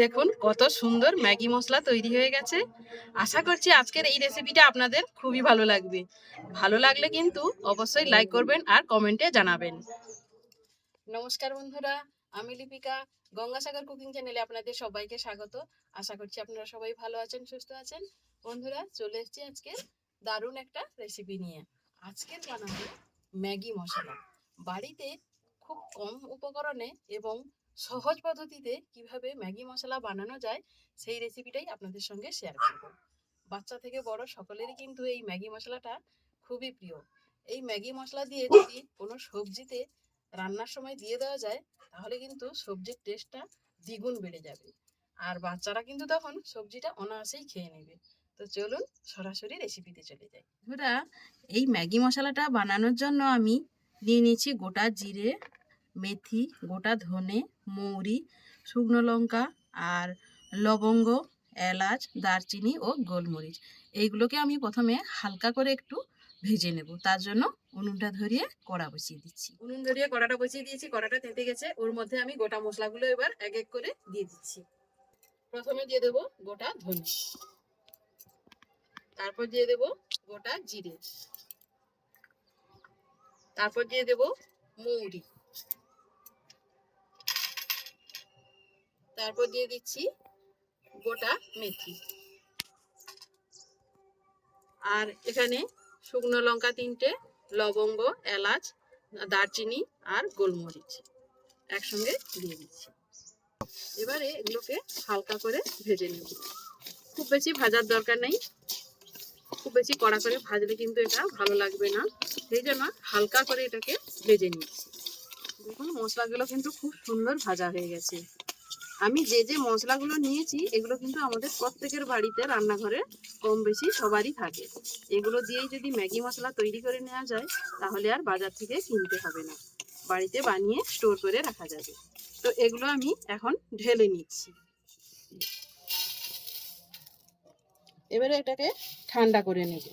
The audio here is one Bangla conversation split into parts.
দেখুন, কত সুন্দর ম্যাগি মশলা তৈরি হয়ে গেছে। আশা করছি আজকের এই রেসিপিটা আপনাদের খুবই ভালো লাগবে। ভালো লাগলে কিন্তু অবশ্যই লাইক করবেন আর কমেন্টে জানাবেন। নমস্কার বন্ধুরা, আমি লিপিকা, গঙ্গাসাগর কুকিং চ্যানেলে আপনাদের সবাইকে স্বাগত। আশা করছি আপনারা সবাই ভালো আছেন, সুস্থ আছেন। বন্ধুরা, চলে এসেছি আজকে দারুণ একটা রেসিপি নিয়ে। আজকের বানাবো ম্যাগি মশলা। বাড়িতে খুব কম উপকরণে এবং সহজ পদ্ধতিতে কীভাবে ম্যাগি মশলা বানানো যায়, সেই রেসিপিটাই আপনাদের সঙ্গে শেয়ার করব। বাচ্চা থেকে বড় সকলেরই কিন্তু এই ম্যাগি মশলাটা খুবই প্রিয়। এই ম্যাগি মশলা দিয়ে যদি কোনো সবজিতে রান্নার সময় দিয়ে দেওয়া যায়, তাহলে কিন্তু সবজির টেস্টটা দ্বিগুণ বেড়ে যাবে। আর বাচ্চারা কিন্তু তখন সবজিটা অনায়াসেই খেয়ে নেবে। তো চলুন সরাসরি রেসিপিতে চলে যাই। বন্ধুরা, এই ম্যাগি মশলাটা বানানোর জন্য আমি নিয়ে নিয়েছি গোটা জিরে মেথি, গোটা ধনে, মৌরি, শুকনো লঙ্কা আর লবঙ্গ, এলাচ, দারচিনি ও গোলমরিচ। এইগুলোকে আমি প্রথমে হালকা করে একটু ভেজে নেব। তার জন্য উনুনটা ধরিয়ে কড়া বসিয়ে দিচ্ছি। উনুন ধরিয়ে কড়াটা বসিয়ে দিয়েছি। কড়াটা তেতে গেছে। ওর মধ্যে আমি গোটা মশলাগুলো এবার এক এক করে দিয়ে দিচ্ছি। প্রথমে দিয়ে দেব গোটা ধনে। তারপর দিয়ে দেব গোটা জিরে। তারপর দিয়ে দেব মৌরি। তারপর দিয়ে দিচ্ছি গোটা মেথি। আর এখানে শুকনো লঙ্কা তিনটে, লবঙ্গ, এলাচ, দারচিনি আর গোলমরিচ একসঙ্গে দিয়ে দিচ্ছি। এবারে এগুলোকে হালকা করে ভেজে নেব। খুব বেশি ভাজার দরকার নেই। খুব বেশি কড়া করে ভাজলে কিন্তু এটা ভালো লাগবে না। সেই জন্য হালকা করে এটাকে ভেজে নিচ্ছি। দেখুন, মশলাগুলো কিন্তু খুব সুন্দর ভাজা হয়ে গেছে। আমি যে যে মশলাগুলো নিয়েছি, এগুলো কিন্তু আমাদের প্রত্যেকের বাড়িতে রান্নাঘরে কম বেশি সবারই থাকে। এগুলো দিয়েই যদি ম্যাগি মশলা তৈরি করে নেওয়া যায়, তাহলে আর বাজার থেকে কিনতে হবে না। বাড়িতে বানিয়ে স্টোর করে রাখা যাবে। তো এগুলো আমি এখন ঢেলে নিচ্ছি। এবারে এটাকে ঠান্ডা করে নেব।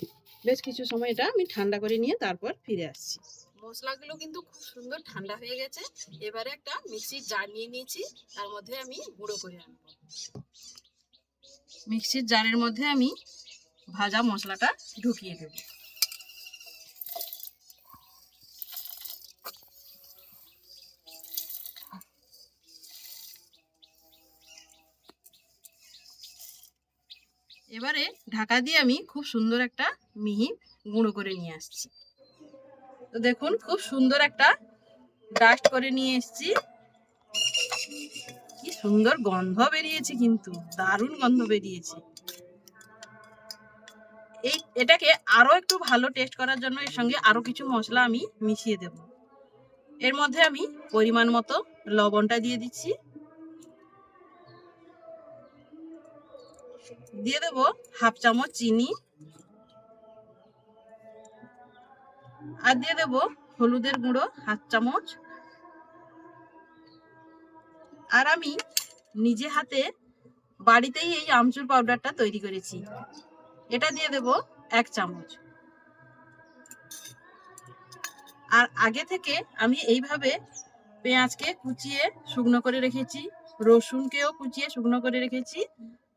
বেশ কিছু সময় এটা আমি ঠান্ডা করে নিয়ে তারপর ফিরে আসছি। মশলাগুলো কিন্তু খুব সুন্দর ঠান্ডা হয়ে গেছে। এবারে একটা মিক্সির জার নিয়ে নিয়েছি, তার মধ্যে আমি গুঁড়ো করে আনব। মিক্সির জারের মধ্যে আমি ভাজা মশলাটা ঢুকিয়ে দেব। এবারে ঢাকা দিয়ে আমি খুব সুন্দর একটা মিহি গুঁড়ো করে নিয়ে আসছি। তো দেখুন, খুব সুন্দর একটা ডাস্ট করে নিয়ে এসেছি। কি সুন্দর গন্ধ বেরিয়েছে কিন্তু, দারুণ গন্ধ বেরিয়েছে। এই, এটাকে আরও একটু ভালো টেস্ট করার জন্য এর সঙ্গে আরও কিছু মশলা আমি মিশিয়ে দেব। এর মধ্যে আমি পরিমাণ মতো লবণটা দিয়ে দিচ্ছি। দিয়ে দেব হাফ চামচ চিনি। আর দিয়ে দেব হলুদের গুঁড়ো, হাফ চামচ। আর আমি নিজে হাতে বাড়িতেই এই আমচুর পাউডারটা তৈরি করেছি। এটা দিয়ে দেব এক চামচ। আর আগে থেকে আমি এইভাবে পেঁয়াজকে কুচিয়ে শুকনো করে রেখেছি, রসুনকেও কুচিয়ে শুকনো করে রেখেছি,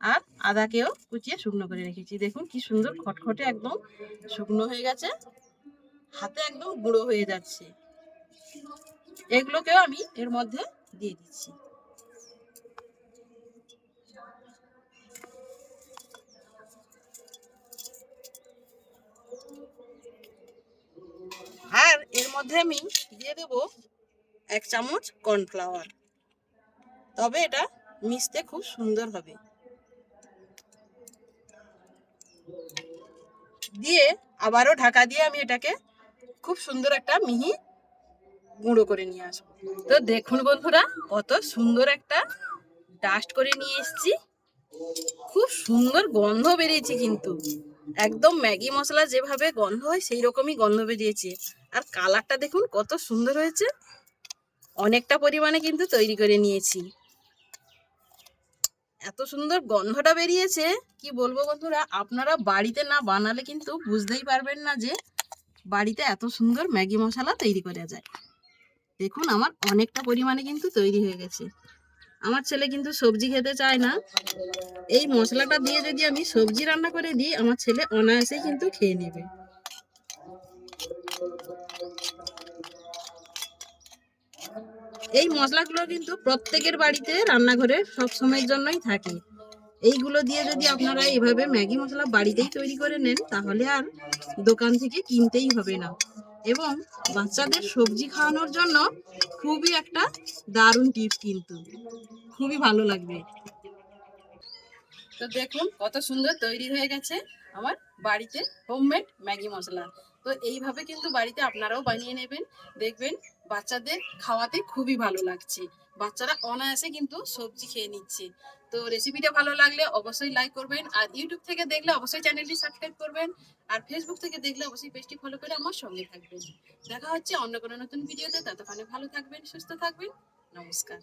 আর আদাকেও কুচিয়ে শুকনো করে রেখেছি। দেখুন কি সুন্দর খটখটে একদম শুকনো হয়ে গেছে। হাতে একদম গুঁড়ো হয়ে যাচ্ছে। এগুলোকেও আমি এর মধ্যে দিয়ে দিচ্ছি। আর এর মধ্যে আমি দিয়ে দেব এক চামচ কর্নফ্লাওয়ার। তবে এটা মিশতে খুব সুন্দর হবে। দিয়ে আবারও ঢাকা দিয়ে আমি এটাকে খুব সুন্দর একটা মিহি গুঁড়ো করে নিয়ে আসব। তো দেখুন বন্ধুরা, কত সুন্দর একটা ডাস্ট করে নিয়ে এসেছি। খুব সুন্দর গন্ধ বেরিয়েছে কিন্তু। একদম ম্যাগি মশলা যেভাবে গন্ধ হয় সেই রকমই গন্ধ বেরিয়েছে। আর কালারটা দেখুন, কত সুন্দর হয়েছে। অনেকটা পরিমাণে কিন্তু তৈরি করে নিয়েছি। এত সুন্দর গন্ধটা বেরিয়েছে। কি বলব বন্ধুরা, আপনারা বাড়িতে না বানালে কিন্তু বুঝতেই পারবেন না যে বাড়িতে এত সুন্দর ম্যাগি মশলা তৈরি করা যায়। দেখুন আমার অনেকটা পরিমাণে কিন্তু তৈরি হয়ে গেছে। আমার ছেলে কিন্তু সবজি খেতে চায় না। এই মশলাটা দিয়ে যদি আমি সবজি রান্না করে দিই, আমার ছেলে অনায়াসেই কিন্তু খেয়ে নেবে। এই মশলাগুলো কিন্তু প্রত্যেকের বাড়িতে রান্নাঘরে সব সময়ের জন্যই থাকে। এইগুলো দিয়ে যদি আপনারা এইভাবে ম্যাগি মশলা বাড়িতেই তৈরি করে নেন, তাহলে আর দোকান থেকে কিনতেই হবে না। এবং বাচ্চাদের সবজি খাওয়ানোর জন্য খুবই একটা দারুণ টিপস কিন্তু। খুবই ভালো লাগবে। তো দেখুন, কত সুন্দর তৈরি হয়ে গেছে আমার বাড়িতে হোমমেড ম্যাগি মশলা। তো এইভাবে কিন্তু বাড়িতে আপনারাও বানিয়ে নেবেন। দেখবেন বাচ্চাদের খাওয়াতে খুবই ভালো লাগছে। বাচ্চারা অনায়াসে কিন্তু সবজি খেয়ে নিচ্ছে। তো রেসিপিটা ভালো লাগলে অবশ্যই লাইক করবেন আর ইউটিউব থেকে দেখলে অবশ্যই চ্যানেলটি সাবস্ক্রাইব করবেন। আর ফেসবুক থেকে দেখলে অবশ্যই পেজটি ফলো করে আমার সঙ্গে থাকবেন। দেখা হচ্ছে অন্য কোনো নতুন ভিডিওতে ততক্ষণে ভালো থাকবেন, সুস্থ থাকবেন। নমস্কার।